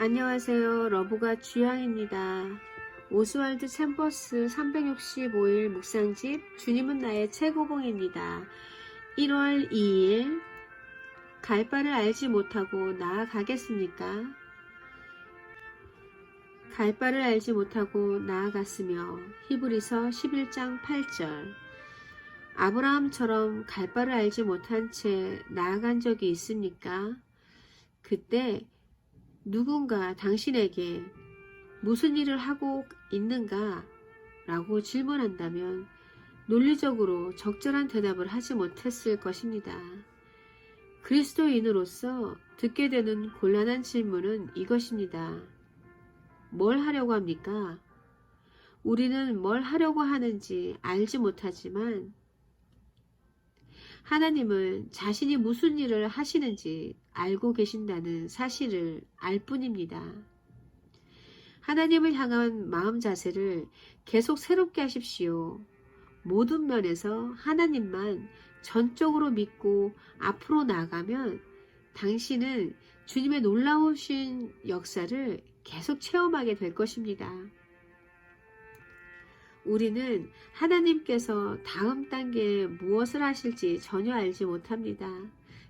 안녕하세요. 러브가 주향입니다. 오스왈드 챔버스 365일 묵상집 주님은 나의 최고봉입니다. 1월 2일 갈 바를 알지 못하고 나아가겠습니까? 갈 바를 알지 못하고 나아갔으며 히브리서 11장 8절 아브라함처럼 갈 바를 알지 못한 채 나아간 적이 있습니까? 그때 누군가 당신에게 무슨 일을 하고 있는가? 라고 질문한다면 논리적으로 적절한 대답을 하지 못했을 것입니다. 그리스도인으로서 듣게 되는 곤란한 질문은 이것입니다. 뭘 하려고 합니까? 우리는 뭘 하려고 하는지 알지 못하지만 하나님은 자신이 무슨 일을 하시는지 알고 계신다는 사실을 알 뿐입니다. 하나님을 향한 마음 자세를 계속 새롭게 하십시오. 모든 면에서 하나님만 전적으로 믿고 앞으로 나가면 당신은 주님의 놀라우신 역사를 계속 체험하게 될 것입니다. 우리는 하나님께서 다음 단계에 무엇을 하실지 전혀 알지 못합니다.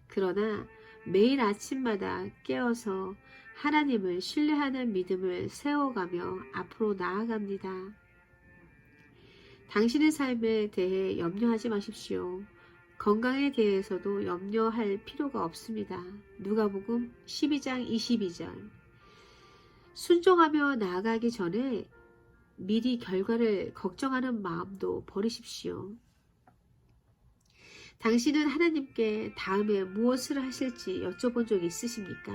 그러나 매일 아침마다 깨어서 하나님을 신뢰하는 믿음을 세워가며 앞으로 나아갑니다. 당신의 삶에 대해 염려하지 마십시오. 건강에 대해서도 염려할 필요가 없습니다. 누가복음 12장 22절 순종하며 나아가기 전에 미리 결과를 걱정하는 마음도 버리십시오. 당신은 하나님께 다음에 무엇을 하실지 여쭤본 적 있으십니까?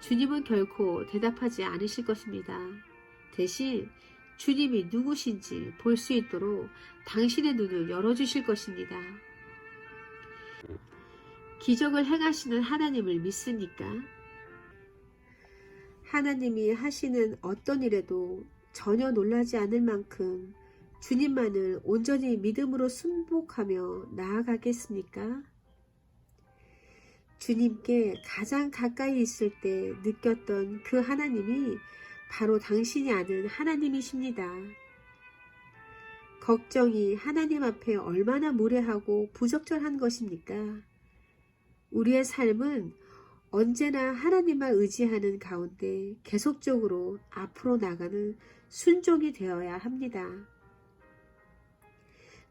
주님은 결코 대답하지 않으실 것입니다. 대신 주님이 누구신지 볼 수 있도록 당신의 눈을 열어주실 것입니다. 기적을 행하시는 하나님을 믿습니까? 하나님이 하시는 어떤 일에도 전혀 놀라지 않을 만큼 주님만을 온전히 믿음으로 순복하며 나아가겠습니까? 주님께 가장 가까이 있을 때 느꼈던 그 하나님이 바로 당신이 아는 하나님이십니다. 걱정이 하나님 앞에 얼마나 무례하고 부적절한 것입니까? 우리의 삶은 언제나 하나님만 의지하는 가운데 계속적으로 앞으로 나가는 순종이 되어야 합니다.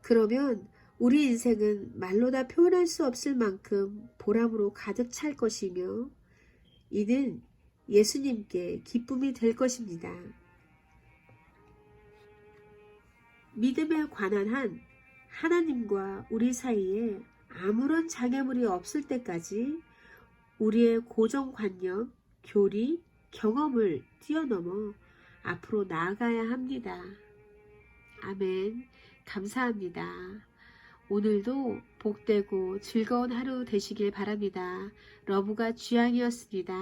그러면 우리 인생은 말로 다 표현할 수 없을 만큼 보람으로 가득 찰 것이며 이는 예수님께 기쁨이 될 것입니다. 믿음에 관한 한 하나님과 우리 사이에 아무런 장애물이 없을 때까지 우리의 고정관념, 교리, 경험을 뛰어넘어 앞으로 나아가야 합니다. 아멘. 감사합니다. 오늘도 복되고 즐거운 하루 되시길 바랍니다. 러브가 주양이었습니다.